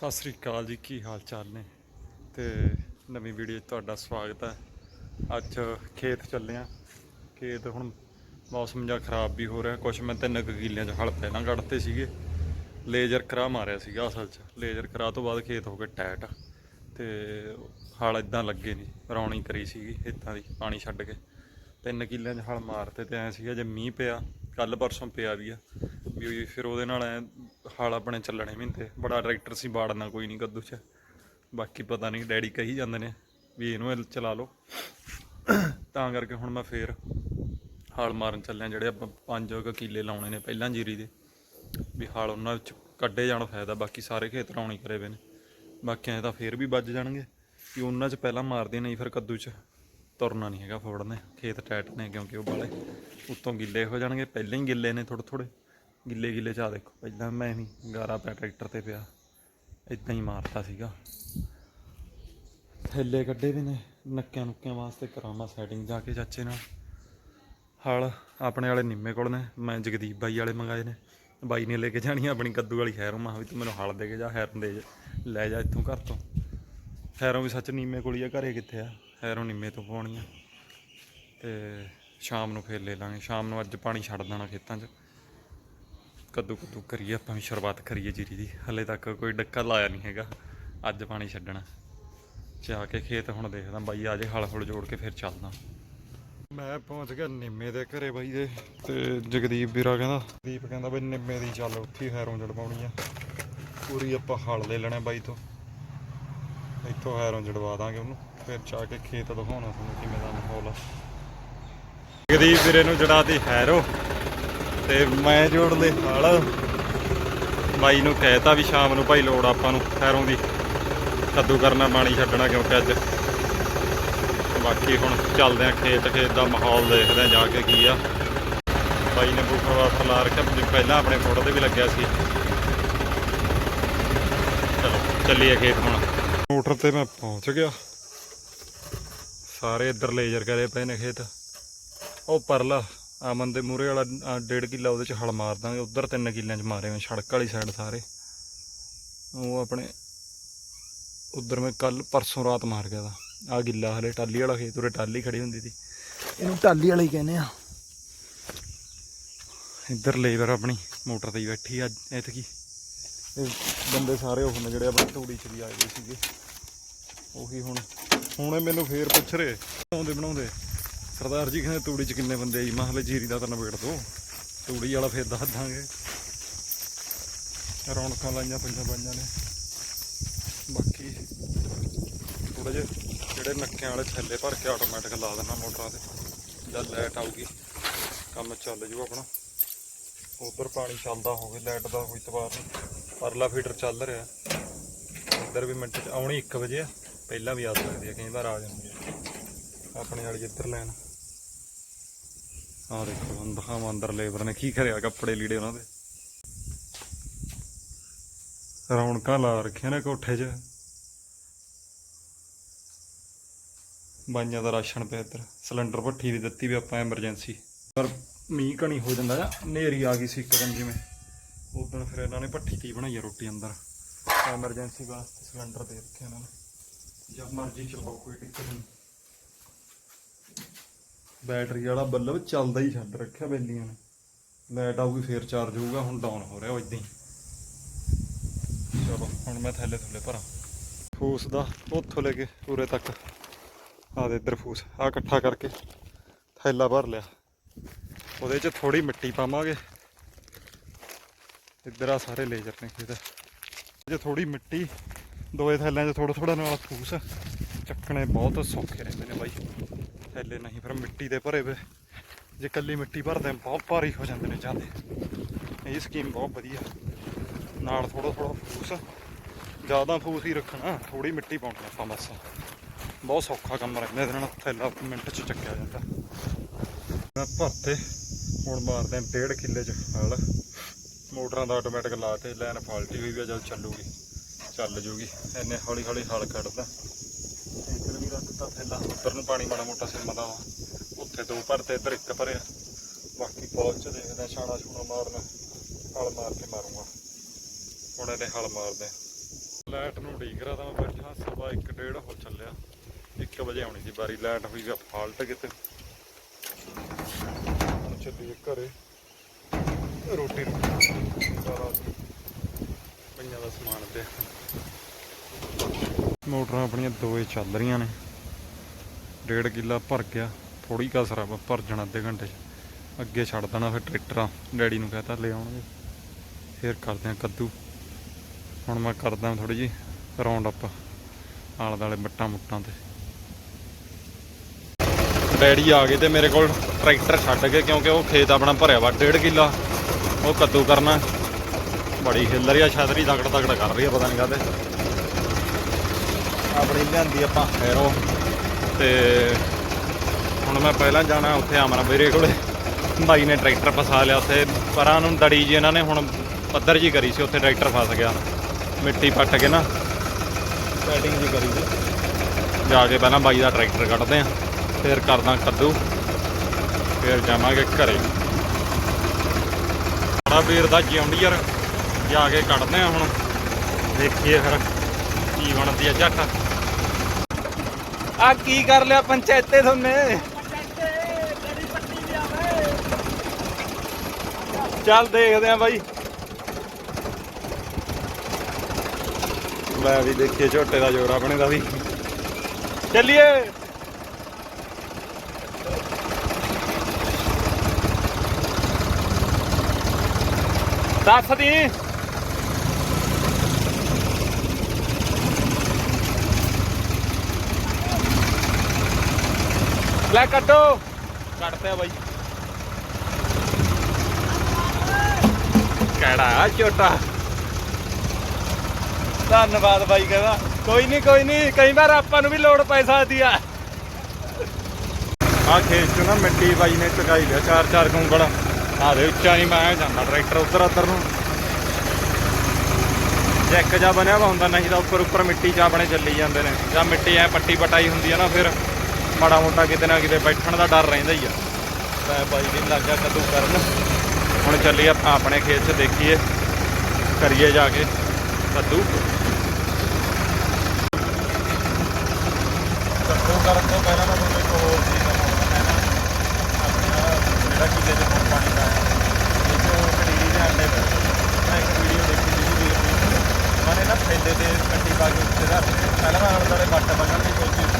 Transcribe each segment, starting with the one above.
ਸਤਿ ਸ੍ਰੀ ਅਕਾਲ ਜੀ, ਕੀ ਹਾਲ ਚਾਲ ਨੇ? ਤੇ ਨਵੀਂ ਵੀਡੀਓ 'ਚ ਤੁਹਾਡਾ ਸਵਾਗਤ ਹੈ। ਅੱਜ ਖੇਤ ਚੱਲੇ ਆ। ਖੇਤ ਹੁਣ ਮੌਸਮ ਜਿਹਾ ਖਰਾਬ ਵੀ ਹੋ ਰਿਹਾ। ਕੁਛ ਮੈਂ ਤਿੰਨ ਕੁ ਕਿੱਲਿਆਂ 'ਚ ਹਲ ਪਹਿਲਾਂ ਕੱਢਤੇ ਸੀਗੇ। ਲੇਜ਼ਰ ਕਰਾ ਮਾਰਿਆ ਸੀਗਾ ਅਸਲ 'ਚ। ਲੇਜ਼ਰ ਕਰਾ ਤੋਂ ਬਾਅਦ ਖੇਤ ਹੋ ਗਏ ਟੈਟ ਤੇ ਹਲ ਇਦਾਂ ਲੱਗੇ ਨਹੀਂ ਰੌਣੀ ਕਰੀ ਸੀਗੀ ਖੇਤਾਂ ਦੀ, ਪਾਣੀ ਛੱਡ ਕੇ। ਤਿੰਨ ਕਿੱਲਿਆਂ 'ਚ ਹਲ ਮਾਰਤੇ ਤੇ ਐ ਸੀਗਾ, ਜੇ ਮੀਂਹ ਪਿਆ ਕੱਲ ਪਰਸੋਂ ਪਿਆ ਵੀ ਆ, ਵੀ ਫਿਰ ਉਹਦੇ ਨਾਲ ਐ ਹਾਲ ਆਪਣੇ ਚੱਲਣੇ ਮਹੀਨੇ ਬੜਾ ਟਰੈਕਟਰ ਸੀ ਬਾੜਨਾ, ਕੋਈ ਨਹੀਂ ਕੱਦੂ 'ਚ। ਬਾਕੀ ਪਤਾ ਨਹੀਂ ਡੈਡੀ ਕਹੀ ਜਾਂਦੇ ਨੇ ਵੀ ਇਹਨੂੰ ਚਲਾ ਲਓ। ਤਾਂ ਕਰਕੇ ਹੁਣ ਮੈਂ ਫੇਰ ਹਲ ਮਾਰਨ ਚੱਲਿਆ, ਜਿਹੜੇ ਆਪਾਂ ਪੰਜ ਕੁ ਕਿੱਲੇ ਲਾਉਣੇ ਨੇ ਪਹਿਲਾਂ ਜੀਰੀ ਦੇ। ਵੀ ਹਾਲ ਉਹਨਾਂ ਵਿੱਚ ਕੱਢੇ ਜਾਣ ਫਾਇਦਾ, ਬਾਕੀ ਸਾਰੇ ਖੇਤ ਰੌਣੀ ਕਰੇ ਵੇ ਨੇ। ਬਾਕੀਆਂ 'ਚ ਤਾਂ ਫੇਰ ਵੀ ਵੱਜ ਜਾਣਗੇ ਕਿ ਉਹਨਾਂ 'ਚ ਪਹਿਲਾਂ ਮਾਰਦੇ ਨਹੀਂ ਫਿਰ ਕੱਦੂ 'ਚ। ਤੁਰਨਾ ਨਹੀਂ ਹੈਗਾ ਫੋੜਨੇ ਖੇਤ ਟੈਟ ਨੇ ਕਿਉਂਕਿ ਉਹ ਬਾਲੇ ਉੱਤੋਂ ਗਿੱਲੇ ਹੋ ਜਾਣਗੇ, ਪਹਿਲਾਂ ਹੀ ਗਿੱਲੇ ਨੇ ਥੋੜੇ ਥੋੜੇ ਗਿੱਲੇ ਗਿੱਲੇ ਚਾ ਦੇਖੋ, ਪਹਿਲਾਂ ਮੈਂ ਵੀ ਗਾਰਾ ਪਿਆ, ਟਰੈਕਟਰ ਤੇ ਪਿਆ। ਇਦਾਂ ਹੀ ਮਾਰਤਾ ਸੀਗਾ। ਥੱਲੇ ਕੱਢੇ ਵੀ ਨੇ, ਨੱਕਿਆਂ ਨੁੱਕਿਆਂ ਵਾਸਤੇ ਕਰਾਵਾਂ ਸੈਟਿੰਗ ਜਾ ਕੇ ਚਾਚੇ ਨਾਲ। ਹਲ ਆਪਣੇ ਵਾਲੇ ਨਿੰਮੇ ਕੋਲ ਨੇ, ਮੈਂ ਜਗਦੀਪ ਬਾਈ ਵਾਲੇ ਮੰਗਾਏ ਨੇ। ਬਾਈ ਨੇ ਲੈ ਕੇ ਜਾਣੀ ਆਪਣੀ ਕੱਦੂ ਵਾਲੀ ਖੈਰੋਂ, ਮਾ ਵੀ ਤੂੰ ਮੈਨੂੰ ਹਲ ਦੇ ਕੇ ਜਾ, ਹੈਰਨ ਦੇ ਲੈ ਜਾ ਇੱਥੋਂ ਘਰ ਤੋਂ। ਹੈਰੋਂ ਵੀ ਸੱਚ ਨੀਮੇ ਕੋਲ ਹੀ ਆ, ਘਰੇ ਕਿੱਥੇ ਆ? ਹੈਰੋਂ ਨਿੰਮੇ ਤੋਂ ਪਾਉਣੀ ਆ। ਤੇ ਸ਼ਾਮ ਨੂੰ ਫੇਰ ਲੈ ਲਾਂਗੇ। ਸ਼ਾਮ ਨੂੰ ਅੱਜ ਪਾਣੀ ਛੱਡ ਦੇਣਾ ਖੇਤਾਂ 'ਚ। ਕੱਦੂ ਕੱਦੂ ਕਰੀਏ, ਆਪਾਂ ਵੀ ਸ਼ੁਰੂਆਤ ਕਰੀਏ ਜੀਰੀ ਦੀ। ਹਲੇ ਤੱਕ ਕੋਈ ਡੱਕਾ ਲਾਇਆ ਨਹੀਂ ਹੈਗਾ। ਅੱਜ ਪਾਣੀ ਛੱਡਣਾ। ਜਾ ਕੇ ਖੇਤ ਹੁਣ ਦੇਖਦਾ ਬਾਈ, ਆ ਜੇ ਹਲ ਹੁਲ ਜੋੜ ਕੇ ਫਿਰ ਚੱਲਦਾ। ਮੈਂ ਪਹੁੰਚ ਗਿਆ ਨਿੰਮੇ ਦੇ ਘਰੇ ਬਾਈ ਦੇ। ਤੇ ਜਗਦੀਪ ਵੀਰਾ ਕਹਿੰਦਾ ਦੀਪ ਕਹਿੰਦਾ ਬਈ ਨਿੰਮੇ ਦੀ ਚੱਲ ਉੱਥੇ ਹੀ ਹੈਰੋਂ ਜੜਵਾਉਣੀ ਆ। ਪੂਰੀ ਆਪਾਂ ਹਲ ਲੈ ਲੈਣਾ ਬਾਈ ਤੋਂ। ਇੱਥੋਂ ਹੈਰੋਂ ਜੜਵਾ ਦਾਂਗੇ ਉਹਨੂੰ, ਫਿਰ ਜਾ ਕੇ ਖੇਤ ਦਿਖਾਉਣਾ ਤੁਹਾਨੂੰ ਕਿਵੇਂ ਦਾ ਮਾਹੌਲ ਆ। ਜਗਦੀਪ ਵੀਰੇ ਨੂੰ ਜੜਾਤੀ ਹੈਰੋ, ਤੇ ਮੈਂ ਜੋੜ ਲੈ ਹਲ ਬਾਈ ਨੂੰ ਕਹਿਤਾ ਵੀ ਸ਼ਾਮ ਨੂੰ ਭਾਈ ਲੋੜ ਆਪਾਂ ਨੂੰ ਹੈਰੋਂ ਦੀ। ਕੱਦੂ ਕਰਨਾ, ਪਾਣੀ ਛੱਡਣਾ ਕਿਉਂਕਿ ਅੱਜ। ਬਾਕੀ ਹੁਣ ਚੱਲਦੇ ਆ ਖੇਤ ਖੇਤ ਦਾ ਮਾਹੌਲ ਦੇਖਦੇ ਆ ਜਾ ਕੇ ਕੀ ਆ। ਬਾਈ ਨੇ ਬੂਫਾ ਵਾਸਰ ਲਾ ਰੱਖਿਆ ਪਹਿਲਾਂ ਆਪਣੇ ਫੋਟੋ ਤੇ ਵੀ ਲੱਗਿਆ ਸੀ। ਚਲੋ, ਚੱਲੀਏ ਖੇਤ ਹੁਣ। ਮੋਟਰ ਤੇ ਮੈਂ ਪਹੁੰਚ ਗਿਆ। ਸਾਰੇ ਇੱਧਰ ਲੇਜ਼ਰ ਕਰੇ ਪਏ ਨੇ ਖੇਤ। ਉਹ ਪਰਲਾ ਆਮਨ ਦੇ ਮੂਰੇ ਵਾਲਾ ਆਹ ਡੇਢ ਕਿੱਲਾ ਉਹਦੇ ਚ ਹਲ ਮਾਰ ਦਾਂਗੇ। ਉਧਰ ਤਿੰਨ ਕਿੱਲਿਆਂ ਚ ਮਾਰੇ ਮੈਂ ਸੜਕ ਵਾਲੀ ਸਾਈਡ ਸਾਰੇ। ਉਹ ਆਪਣੇ ਉਧਰ ਮੈਂ ਕੱਲ ਪਰਸੋਂ ਰਾਤ ਮਾਰ ਗਿਆ ਦਾ ਆ ਗਿੱਲਾ ਹਲੇ ਟਾਲੀ ਵਾਲਾ ਖੇਤ ਉਰੇ ਟਾਲੀ ਖੜੀ ਹੁੰਦੀ ਸੀ ਇਹਨੂੰ ਟਾਲੀ ਵਾਲਾ ਹੀ ਕਹਿੰਦੇ ਆ। ਇੱਧਰ ਲੇਬਰ ਆਪਣੀ ਮੋਟਰ ਤੇ ਹੀ ਬੈਠੀ ਆ ਐਤਕੀ। ਇਹ ਬੰਦੇ ਸਾਰੇ ਉਹ ਨੇ ਜਿਹੜੇ ਆਪਣੀ ਤੂੜੀ ਚ ਵੀ ਆਏ ਗਏ ਸੀਗੇ। ਉਹੀ ਹੁਣ ਹੁਣ ਇਹ ਮੈਨੂੰ ਫੇਰ ਪੁੱਛ ਰਹੇ, ਬਣਾਉਂਦੇ ਬਣਾਉਂਦੇ। ਸਰਦਾਰ ਜੀ ਕਹਿੰਦੇ ਤੂੜੀ ਚ ਕਿੰਨੇ ਬੰਦੇ ਆ ਜੀ? ਮੈਂ ਹਲੇ ਜੀਰੀ ਦਾ ਤਾਂ ਨਿਬੇੜ ਦੋ। ਤੂੜੀ ਵਾਲਾ ਫੇਰ ਦੱਸ ਦਾਂਗੇ। ਰੌਣਕਾਂ ਲਾਈਆਂ ਪੰਜਾਂ ਪੰਜਾਂ ਨੇ। ਬਾਕੀ ਥੋੜੇ ਜਿਹੇ ਜਿਹੜੇ ਨੱਕਿਆਂ ਵਾਲੇ ਥੱਲੇ ਭਰ ਕੇ ਆਟੋਮੈਟਿਕ ਲਾ ਦੇਣਾ ਮੋਟਰਾਂ ਤੇ। ਜਦ ਲਾਈਟ ਆਊਗੀ, ਕੰਮ ਚੱਲ ਜੂ ਆਪਣਾ। ਉਧਰ ਪਾਣੀ ਚੱਲਦਾ ਹੋਵੇ ਲਾਈਟ ਦਾ ਕੋਈ ਤਬਾਰ ਨਹੀਂ। ਪਰਲਾ ਫੀਡਰ ਚੱਲ ਰਿਹਾ। ਇੱਧਰ ਵੀ ਮਿੰਟ ਚ ਆਉਣੀ 1 ਵਜੇ ਆ। ਪਹਿਲਾਂ ਵੀ ਆ ਸਕਦੀ ਆ, ਕਈ ਵਾਰ ਆ ਜਾਂਦੀ ਆ। ਆਪਣੇ ਵਾਲੀ ਇੱਧਰ ਲੈਣ। ਆਹ ਦੇਖੋ ਅੰਦਰ ਅੰਦਰ ਲੇਬਰ ਨੇ ਕੀ ਕਰਿਆ, ਕੱਪੜੇ ਲੀੜੇ ਉਹਨਾਂ ਦੇ। ਰੌਣਕਾਂ ਲਾ ਰੱਖੀਆਂ ਨੇ ਕੋਠੇ 'ਚ। ਬਾਈਆਂ ਦਾ ਰਾਸ਼ਨ ਪਿਆ ਇੱਧਰ। ਸਿਲੰਡਰ ਭੱਠੀ ਵੀ ਦਿੱਤੀ ਵੀ ਆਪਾਂ ਐਮਰਜੈਂਸੀ ਪਰ ਮੀਂਹ ਕਣੀ ਹੋ ਜਾਂਦਾ ਨਾ ਹਨੇਰੀ ਆ ਗਈ ਸੀ ਇੱਕਦਮ ਜਿਵੇਂ। ਉਦੋਂ ਫਿਰ ਇਹਨਾਂ ਨੇ ਭੱਠੀ ਤੇ ਬਣਾਈ ਆ ਰੋਟੀ ਅੰਦਰ। ਐਮਰਜੈਂਸੀ ਵਾਸਤੇ ਸਿਲੰਡਰ ਦੇ ਰੱਖਿਆ ਇਹਨਾਂ ਨੇ। ਜਦ ਮਰਜ਼ੀ ਚਲਾਓ ਕੋਈ ਦਿੱਕਤ ਨਹੀਂ। ਬੈਟਰੀ ਵਾਲਾ ਬੱਲਬ ਚੱਲਦਾ ਹੀ ਛੱਡ ਰੱਖਿਆ ਬੈਲੀਆਂ ਨੇ। ਲਾਈਟ ਆਊਗੀ, ਫੇਰ ਚਾਰਜ ਹੋਊਗਾ, ਹੁਣ ਡਾਊਨ ਹੋ ਰਿਹਾ ਉਹ ਇਦਾਂ ਹੀ। ਚਲੋ, ਹੁਣ ਮੈਂ ਥੱਲੇ ਥੱਲੇ ਭਰਾਂ। ਫੂਸ ਦਾ ਉੱਥੋਂ ਲੈ ਕੇ ਪੂਰੇ ਤੱਕ। ਆ ਦੇ ਇੱਧਰ ਫੂਸ ਆ ਇਕੱਠਾ ਕਰਕੇ ਥੈਲਾ ਭਰ ਲਿਆ। ਉਹਦੇ 'ਚ ਥੋੜੀ ਮਿੱਟੀ ਪਾਵਾਂਗੇ। ਇੱਧਰ ਆ ਸਾਰੇ ਲੇਜ਼ਰ ਨੇ ਖੇਤ। ਜੇ ਥੋੜੀ ਮਿੱਟੀ, ਦੋਏ ਥੈਲਿਆਂ 'ਚ ਥੋੜਾ ਥੋੜਾ ਨਾਲ ਫੂਸ। ਚੱਕਣੇ ਬਹੁਤ ਸੌਖੇ ਰਹਿੰਦੇ ਨੇ ਬਾਈ। ਥੈਲੇ ਨਹੀਂ, ਫਿਰ ਮਿੱਟੀ ਦੇ ਭਰੇ ਵੇ। ਜੇ ਕੱਲੀ ਮਿੱਟੀ ਭਰਦੇ ਬਹੁਤ ਭਾਰੀ ਹੋ ਜਾਂਦੇ ਨੇ ਜਾਂਦੇ ਇਹ ਸਕੀਮ ਬਹੁਤ ਵਧੀਆ। ਨਾਲ ਥੋੜਾ ਥੋੜਾ ਫੂਸ। ਜ਼ਿਆਦਾ ਫੂਸ ਹੀ ਰੱਖਣਾ ਥੋੜੀ ਮਿੱਟੀ ਪਾਉਣੀ ਆਪਾਂ ਬਸ। ਬਹੁਤ ਸੌਖਾ ਕੰਮ ਰਹਿੰਦਾ ਇਹਦੇ ਨਾਲ, ਥੈਲਾ ਮਿੰਟ 'ਚ ਚੱਕਿਆ ਜਾਂਦਾ। ਮੈਂ ਭਰਤੇ, ਹੁਣ ਮਾਰਦੇ ਆ ਡੇਢ ਕਿੱਲੇ 'ਚ ਹਲ। ਮੋਟਰਾਂ ਦਾ ਆਟੋਮੈਟਿਕ ਲਾ ਤੇ ਲਾਈਨ ਫਾਲਟੀ ਹੋਈ ਵੀ ਜਦ ਚੱਲੂਗੀ, ਚੱਲ ਜੂਗੀ। ਐਨੇ ਹੌਲੀ ਹੌਲੀ ਹਲ ਕੱਢਦਾ। ਇੱਧਰ ਵੀ ਰੱਖਤਾ ਥੈਲਾ, ਉੱਧਰ ਨੂੰ ਪਾਣੀ ਮਾੜਾ ਮੋਟਾ ਸਿੰਮਦਾ ਵਾ ਉੱਥੇ ਦੋ ਭਰਤੇ ਇੱਧਰ ਇੱਕ ਭਰਿਆ। ਬਾਕੀ ਪੌਚ ਚ ਛਾਣਾ ਛੂਣਾ ਮਾਰਨਾ। ਹਲ ਮਾਰ ਕੇ ਮਾਰੂਗਾ। ਹੁਣ ਇਹਦੇ ਹਲ ਮਾਰਦੇ ਲਾਈਟ ਨੂੰ ਉਡੀਕ ਰਿਹਾ ਤਾਂ ਮੈਂ ਬੈਠਾ ਸਵਾ 1 ਡੇਢ ਹੋ ਚੱਲਿਆ। 1 ਵਜੇ ਆਉਣੀ ਸੀ ਬਾਰੀ ਲਾਈਟ ਹੋਈ ਗਿਆ ਫਾਲਟ ਕਿਤੇ। ਹੁਣ ਚੱਲੀਏ ਘਰੇ। ਰੋਟੀ ਸਾਰਾ ਪਈਆਂ ਦਾ ਸਮਾਨ ਤੇ। ਮੋਟਰਾਂ ਆਪਣੀਆਂ ਦੋਏ ਚੱਲ ਰਹੀਆਂ ਨੇ। ਡੇਢ ਕਿੱਲਾ ਭਰ ਗਿਆ। ਥੋੜੀ ਕਸਰ ਭਰ ਜਾਣਾ ਅੱਧੇ ਘੰਟੇ 'ਚ। ਅੱਗੇ ਛੱਡ ਦੇਣਾ ਫਿਰ ਟਰੈਕਟਰਾਂ। ਡੈਡੀ ਨੂੰ ਕਹਤਾ ਲੈ ਆਉਣਗੇ। ਫਿਰ ਕਰਦੇ ਆ ਕੱਦੂ। ਹੁਣ ਮੈਂ ਕਰਦਾ ਥੋੜੀ ਜੀ ਰਾਉਂਡ ਅਪ ਆਲੇ ਦਾਲੇ ਬੱਟਾਂ ਮੁੱਟਾਂ ਤੇ। ਡੈਡੀ ਆ ਗਏ ਤੇ ਮੇਰੇ ਕੋਲ ਟਰੈਕਟਰ ਛੱਡ ਕੇ ਕਿਉਂਕਿ ਉਹ ਖੇਤ ਆਪਣਾ ਭਰਿਆ ਵਾ ਡੇਢ ਕਿੱਲਾ। ਉਹ ਕੱਦੂ ਕਰਨਾ। ਬੜੀ ਹਿੱਲ ਰਹੀ ਆ ਛਤਰੀ ਤਕੜ ਤਕੜ ਕਰ ਰਹੀ ਆ, ਪਤਾ ਨਹੀਂ ਕਾਹਦੇ। ਆਪਣੀ ਲਿਆਂਦੀ ਆਪਾਂ ਹੈਰੋ ਤੇ ਹੁਣ ਮੈਂ ਪਹਿਲਾਂ ਜਾਣਾ ਉੱਥੇ ਆਮਰਾ ਵੀਰੇ ਕੋਲੇ। ਬਾਈ ਨੇ ਟਰੈਕਟਰ ਫਸਾ ਲਿਆ ਉੱਥੇ। ਪਰਾਂ ਨੂੰ ਦੜੀ ਜੀ ਇਹਨਾਂ ਨੇ ਹੁਣ ਪੱਧਰ ਜੀ ਕਰੀ ਸੀ, ਉੱਥੇ ਟਰੈਕਟਰ ਫਸ ਗਿਆ। ਮਿੱਟੀ ਪੱਟ ਕੇ ਨਾ। ਸੈਟਿੰਗ ਜੀ ਕਰੀ ਸੀ। ਜਾ ਕੇ ਪਹਿਲਾਂ ਬਾਈ ਦਾ ਟਰੈਕਟਰ ਕੱਢਦੇ ਆ। ਫਿਰ ਕਰਦਾ ਕੱਦੂ। ਫਿਰ ਜਾਵਾਂਗੇ ਘਰੇ। ਬੜਾ ਵੀਰ ਦਾ ਜਿਉਂਡੀਅਰ ਜਾ ਕੇ ਕੱਢਦੇ ਆ ਹੁਣ। ਦੇਖੀਏ ਫਿਰ ਕੀ ਬਣਦੀ ਆ ਝੱਟ। ਆ ਕੀ ਕਰ ਲਿਆ ਪੰਚਾਇਤੇ ਤੁਹਾਨੂੰ ਚੱਲ ਦੇਖਦੇ ਆ ਬਾਈ। ਲੈ ਵੀ ਦੇਖੀਏ ਝੋਟੇ ਦਾ ਜੋਰ ਆਪਣੇ ਦਾ ਵੀ। ਚੱਲੀਏ। ਦੱਸ ਦੀ। ਲੈ ਕੱਟੋ। ਕੱਟਦੇ ਬਾਈ। ਕਿਹੜਾ ਝੋਟਾ ਧੰਨਵਾਦ ਬਾਈ ਕਹਿੰਦਾ। ਕੋਈ ਨਹੀਂ ਕੋਈ ਨਹੀਂ ਕਈ ਵਾਰ ਆਪਾਂ ਨੂੰ ਵੀ ਲੋੜ ਪੈ ਸਕਦੀ ਆ। ਆ ਖੇਤ ਚ ਨਾ ਮਿੱਟੀ ਬਾਈ ਨੇ ਚੁਕਾਈ ਲਿਆ ਚਾਰ ਚਾਰ ਕੁੰਗਲ ਆ ਦੇ ਉੱਚਾ ਨਹੀਂ ਮੈਂ ਜਾਂਦਾ ਟਰੈਕਟਰ ਉੱਧਰ ਉੱਧਰ ਨੂੰ। ਜੈਕ ਜਾ ਬਣਿਆ ਵਾ ਹੁੰਦਾ, ਨਹੀਂ ਤਾਂ ਉੱਪਰ ਉੱਪਰ ਮਿੱਟੀ ਚ ਆਪਣੇ ਚੱਲੀ ਜਾਂਦੇ ਨੇ। ਜਾਂ ਮਿੱਟੀ ਐ ਪੱਟੀ ਪਟਾਈ ਹੁੰਦੀ ਆ ਨਾ, ਫਿਰ ਮਾੜਾ ਮੋਟਾ ਕਿਤੇ ਨਾ ਕਿਤੇ ਬੈਠਣ ਦਾ ਡਰ ਰਹਿੰਦਾ ਹੀ ਆ। ਮੈਂ ਬਾਈ ਵੀ ਲੱਗਾ ਕੱਦੂ ਕਰਨ। ਹੁਣ ਚੱਲੀਏ ਆਪਾਂ ਆਪਣੇ ਖੇਤ 'ਚ, ਦੇਖੀਏ। ਕਰੀਏ ਜਾ ਕੇ ਕੱਦੂ ਕਰਨ ਤੋਂ ਪਹਿਲਾਂ ਮੈਂ ਤੁਹਾਨੂੰ ਇੱਕ ਹੋਰ ਚੀਜ਼ ਦੱਸਣਾ ਆਪਣਾ ਜਿਹੜਾ ਕਿਲੇ ਦੇ ਕੋਲ ਪਾਣੀ ਦਾ ਹੈ ਇਹ ਜੋ ਕਟੀਰੀ ਦੇ ਅੰਡੇ ਪਏ ਮੈਂ ਇੱਕ ਵੀਡੀਓ ਦੇਖੀ ਸੀ ਵੀਰ ਦੀ ਉਹਨਾਂ ਨੇ ਨਾ ਥੈਲੇ ਤੇ ਕੱਟੀ ਪਾ ਕੇ ਉੱਤੇ ਰੱਖ ਦਿੱਤੇ। ਪਹਿਲਾਂ ਮੈਂ ਵਾਲੇ ਵੱਟ ਬੰਨਣ ਦੀ ਕੋਸ਼ਿਸ਼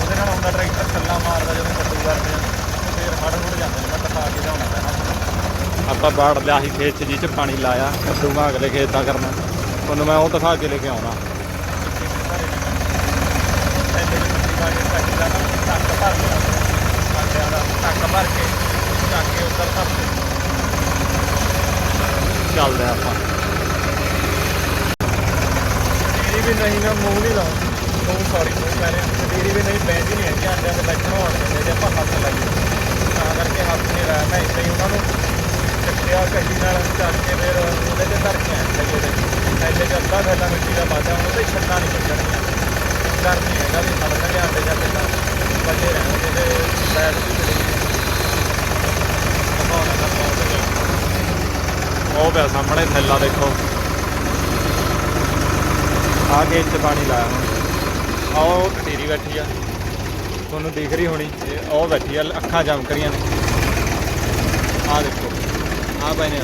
ਉਹਦੇ ਨਾਲ ਆਉਂਦਾ ਟਰੈਕਟਰ ਛੱਲਾ ਮਾਰਦਾ ਜਦੋਂ ਕੱਦੂ ਕਰਦੇ ਆ ਤੇ ਫੇਰ ਹੜ ਹੁੜ ਜਾਂਦੇ ਨੇ ਮੈਂ ਦਿਖਾ ਕੇ ਲਿਆਉਣਾ ਪੈਣਾ ਆਪਾਂ ਬਾੜ ਲਿਆ ਸੀ ਖੇਤ 'ਚ ਜਿਹ 'ਚ ਪਾਣੀ ਲਾਇਆ ਕੱਦੂਗਾ ਅਗਲੇ ਖੇਤ ਦਾ ਕਰਨਾ। ਤੁਹਾਨੂੰ ਮੈਂ ਉਹ ਦਿਖਾ ਕੇ ਲੈ ਕੇ ਆਉਣਾ। ਚੱਲਦੇ ਆ ਆਪਾਂ। ਤੇਰੀ ਵੀ ਨਹੀਂ ਨਾ, ਮੂੰਹ ਨਹੀਂ ਲਾਉਂ ਮੂੰਹ ਸੌਰੀ ਮੂੰਹ ਕਹਿ ਰਿਹਾ। ਤੇਰੀ ਵੀ ਨਹੀਂ ਬੈਂਦੀ ਨਹੀਂ ਹੈਗੀ। ਆਂਡਿਆਂ ਦੇ ਬੈਠਣ ਹੋਣ ਦਿੰਦੇ ਜੇ ਆਪਾਂ ਹੱਥ ਲਾਈਏ। ਤਾਂ ਕਰਕੇ ਹੱਥ ਨਹੀਂ ਲਾਇਆ। ਮੈਂ ਇੱਦਾਂ ਹੀ ਉਹਨਾਂ ਨੂੰ ਚੱਕਿਆ ਕੱਢੀ ਨਾਲ ਚੱਕ ਕੇ ਫਿਰ ਉਹਦੇ ਤੇ ਧਰ ਕੇ ਆਇਆ ਥੱਲੇ ਦੇ ਥੱਲੇ ਚ ਅੱਧਾ ਥੈਲਾ ਮਿੱਟੀ ਦਾ ਵਾਧਾ, ਉਹਦੇ ਛੱਡਾਂ ਨਹੀਂ ਕੱਢਣੀਆਂ ਡਰ ਨਹੀਂ ਹੈਗਾ ਵੀ ਫੜ ਕੇ ਆਂਦੇ ਜਾਂਦੇ ਤਾਂ ਬੱਲੇ ਰਹਿਣਗੇ ਤੇ ਬੈਠ ਵੀ ਚਲੇ ਉਹ ਪਿਆ ਸਾਹਮਣੇ ਥੈਲਾ ਦੇਖੋ। ਆ ਗੇਟ 'ਚ ਪਾਣੀ ਲਾਇਆ ਹੁਣ। ਆਹ ਉਹ ਬੈਠੀ ਆ। ਤੁਹਾਨੂੰ ਦਿਖ ਰਹੀ ਹੋਣੀ। ਇਹ ਉਹ ਬੈਠੀ ਆ, ਅੱਖਾਂ ਚਮਕ ਰਹੀਆਂ ਨੇ। ਆ ਦੇਖੋ। ਆ ਪਏ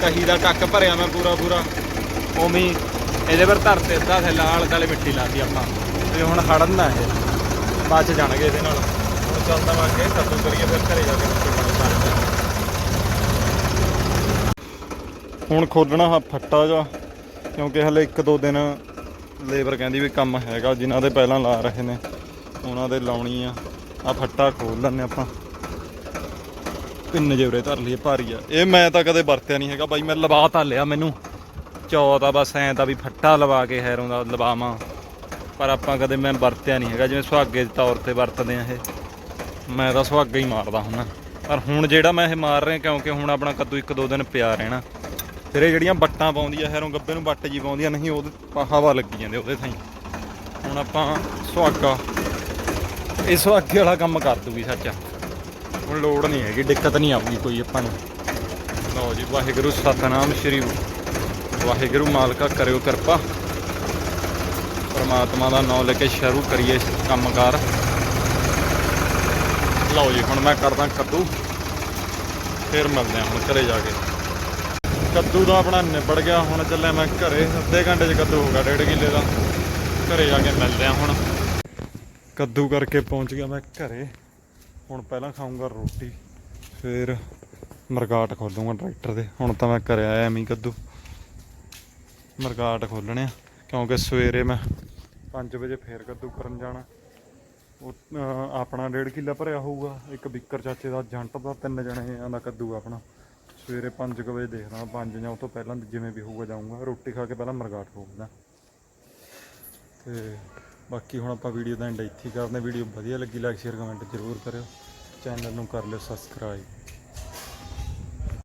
ਕਹੀ ਦਾ ਟੱਕ ਭਰਿਆ ਮੈਂ ਪੂਰਾ ਪੂਰਾ। ਉਵੇਂ ਹੀ ਇਹਦੇ ਪਰ ਧਰਤੇ ਅੱਧਾ ਥੈਲਾ, ਆਲੇ ਦੁਆਲੇ ਮਿੱਟੀ ਲਾਤੀ ਆਪਾਂ। ਤੇ ਹੁਣ ਖੜਨ ਨਾ ਇਹ। ਬਚ ਜਾਣਗੇ ਇਹਦੇ ਨਾਲ। ਹੁਣ ਚੱਲਦਾ ਵਾ ਅੱਗੇ ਕੱਦੂ ਕਰੀਏ ਫਿਰ ਘਰੇ ਜਾ ਕੇ ਰੋਟੀ ਪਾਣੀ ਖਾ ਹੁਣ ਖੋਲਣਾ ਹਾ ਫੱਟਾ ਜਾ ਕਿਉਂਕਿ ਹਲੇ ਇੱਕ ਦੋ ਦਿਨ ਲੇਬਰ ਕਹਿੰਦੀ ਵੀ ਕੰਮ ਹੈਗਾ, ਜਿਨ੍ਹਾਂ ਦੇ ਪਹਿਲਾਂ ਲਾ ਰਹੇ ਨੇ, ਉਹਨਾਂ ਦੇ ਲਾਉਣੀ ਆ। ਆ ਫੱਟਾ ਖੋਲ ਲੈਣੇ ਆਪਾਂ। ਤਿੰਨ ਜੇਵਰੇ ਧਰ ਲਈਏ ਭਾਰੀ ਆ। ਇਹ ਮੈਂ ਤਾਂ ਕਦੇ ਵਰਤਿਆ ਨਹੀਂ ਹੈਗਾ ਬਾਈ, ਮੈਂ ਲਵਾ ਤਾਂ ਲਿਆ ਮੈਨੂੰ। ਚੌ ਆ ਬਸ, ਐਂ ਤਾਂ ਵੀ ਫੱਟਾ ਲਵਾ ਕੇ ਹੈਰੋਂ ਦਾ ਲਵਾਵਾਂ। ਪਰ ਆਪਾਂ ਕਦੇ ਮੈਂ ਵਰਤਿਆ ਨਹੀਂ ਹੈਗਾ, ਜਿਵੇਂ ਸੁਹਾਗੇ ਦੇ ਤੌਰ ਤੇ ਵਰਤਦੇ ਆ ਇਹ। ਮੈਂ ਤਾਂ ਸੁਹਾਗਾ ਹੀ ਮਾਰਦਾ ਹੁੰਦਾ। ਪਰ ਹੁਣ ਜਿਹੜਾ ਮੈਂ ਇਹ ਮਾਰ ਰਿਹਾ, ਕਿਉਂਕਿ ਹੁਣ ਆਪਣਾ ਕੱਦੂ ਇੱਕ ਦੋ ਦਿਨ ਪਿਆ ਰਹਿਣਾ। ਫਿਰ ਇਹ ਜਿਹੜੀਆਂ ਬੱਟਾਂ ਪਾਉਂਦੀਆਂ ਹੈਰੋਂ ਗੱਬੇ ਨੂੰ ਬੱਟ ਜੀ ਪਾਉਂਦੀਆਂ ਨਹੀਂ ਉਹਦੇ ਹਵਾ ਲੱਗੀ ਜਾਂਦੀ ਉਹਦੇ ਥਾਈ। ਹੁਣ ਆਪਾਂ ਸੁਹਾਗਾ, ਇਹ ਸੁਹਾਗੇ ਵਾਲਾ ਕੰਮ ਕਰ ਦੂਗੀ ਸੱਚ। ਹੁਣ ਲੋੜ ਨਹੀਂ ਹੈਗੀ, ਦਿੱਕਤ ਨਹੀਂ ਆਊਗੀ ਕੋਈ ਆਪਾਂ ਨੂੰ। ਲਓ ਜੀ, ਵਾਹਿਗੁਰੂ, ਸਤਨਾਮ ਸ਼੍ਰੀ ਵਾਹਿਗੁਰੂ ਮਾਲਕਾ ਕਰਿਓ ਕਿਰਪਾ। ਪਰਮਾਤਮਾ ਦਾ ਨਾਮ ਲੈ ਕੇ ਸ਼ੁਰੂ ਕਰੀਏ ਕੰਮਕਾਰ। ਲਓ ਜੀ, ਹੁਣ ਮੈਂ ਕਰਦਾ ਕੱਦੂ। ਫਿਰ ਮਿਲਦੇ ਹਾਂ ਹੁਣ ਘਰੇ ਜਾ ਕੇ। ਕੱਦੂ ਦਾ ਆਪਣਾ ਨਿਬੜ ਗਿਆ, ਹੁਣ ਚੱਲਿਆ ਮੈਂ ਘਰੇ। ਅੱਧੇ ਘੰਟੇ 'ਚ ਕੱਦੂ ਹੋ ਗਿਆ, ਡੇਢ ਕਿੱਲੇ ਦਾ। ਘਰੇ ਜਾ ਕੇ ਮਿਲਦੇ ਹਾਂ ਹੁਣ। ਕੱਦੂ ਕਰਕੇ ਪਹੁੰਚ ਗਿਆ ਮੈਂ ਘਰੇ। ਹੁਣ ਪਹਿਲਾਂ ਖਾਊਂਗਾ ਰੋਟੀ, ਫਿਰ ਮਰਗਾਟ ਖੋਲੂੰਗਾ ਟਰੈਕਟਰ ਦੇ ਹੁਣ ਤਾਂ ਮੈਂ ਕਰਿਆ ਐਵੇਂ ਹੀ ਕੱਦੂ। ਮਰਗਾਟ ਖੋਲਣੇ ਆ, ਕਿਉਂਕਿ ਸਵੇਰੇ ਮੈਂ 5 ਵਜੇ ਫੇਰ ਕੱਦੂ ਕਰਨ ਜਾਣਾ। ਉਹ ਆਪਣਾ ਡੇਢ ਕਿੱਲਾ ਭਰਿਆ ਹੋਊਗਾ, ਇੱਕ ਬਿੱਕਰ ਚਾਚੇ ਦਾ ਜੰਟ ਦਾ, ਤਿੰਨ ਜਣੇ ਦਾ ਕੱਦੂ ਆਪਣਾ। ਸਵੇਰੇ 5 ਵਜੇ ਦੇਖਦਾ 5 ਜਾਂ ਉਹ ਤੋਂ ਪਹਿਲਾਂ ਜਿਵੇਂ ਵੀ ਹੋਊਗਾ ਜਾਊਂਗਾ। ਰੋਟੀ ਖਾ ਕੇ ਪਹਿਲਾਂ ਮਰਗਾਟ ਖੋਲਦਾ। ਤੇ ਬਾਕੀ ਹੁਣ ਆਪਾਂ ਵੀਡੀਓ ਦਾ ਐਂਡ ਇੱਥੇ ਹੀ ਕਰਦੇ ਵੀਡੀਓ ਵਧੀਆ ਲੱਗੀ ਲਾਈਕ ਸ਼ੇਅਰ ਕਮੈਂਟ ਜ਼ਰੂਰ ਕਰਿਓ। ਚੈਨਲ ਨੂੰ ਕਰ ਲਿਓ ਸਬਸਕ੍ਰਾਈਬ